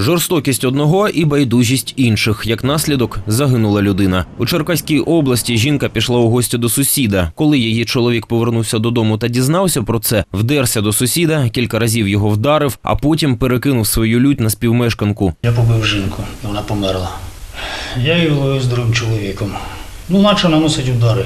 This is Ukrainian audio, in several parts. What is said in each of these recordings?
Жорстокість одного і байдужість інших. Як наслідок загинула людина. У Черкаській області жінка пішла у гості до сусіда. Коли її чоловік повернувся додому та дізнався про це, вдерся до сусіда, кілька разів його вдарив, а потім перекинув свою лють на співмешканку. Я побив жінку, вона померла. Я її ловив з другим чоловіком. Ну, почав наносити удари.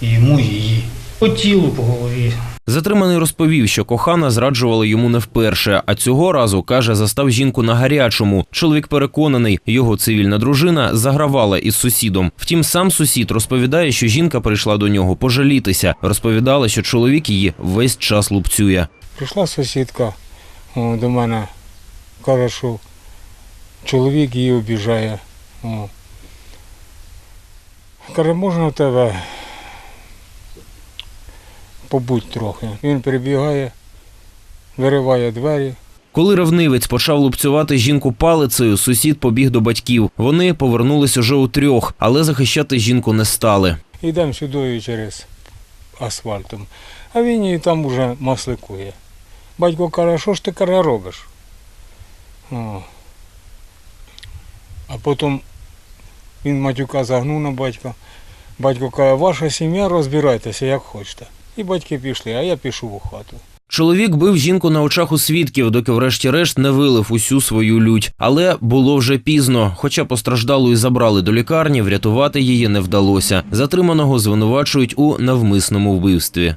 І йому, і її. По тілу, по голові. Затриманий розповів, що кохана зраджувала йому не вперше, а цього разу каже, застав жінку на гарячому. Чоловік переконаний, його цивільна дружина загравала із сусідом. Втім, сам сусід розповідає, що жінка прийшла до нього пожалітися. Розповідала, що чоловік її весь час лупцює. Прийшла сусідка до мене, каже, що чоловік її обіжає. Каже, можна тебе побудь трохи. Він прибігає, вириває двері. Коли ревнивець почав лупцювати жінку палицею, сусід побіг до батьків. Вони повернулись уже у трьох, але захищати жінку не стали. Йдемо сюди через асфальтом. А він її там уже масликує. Батько каже, що ж ти каже, робиш? О. А потім він матюка загнув на батька. Батько каже, ваша сім'я розбирайтеся, як хочете. І батьки пішли, а я пішов у хату. Чоловік бив жінку на очах у свідків, доки врешті-решт не вилив усю свою лють. Але було вже пізно. Хоча постраждалу і забрали до лікарні, врятувати її не вдалося. Затриманого звинувачують у навмисному вбивстві.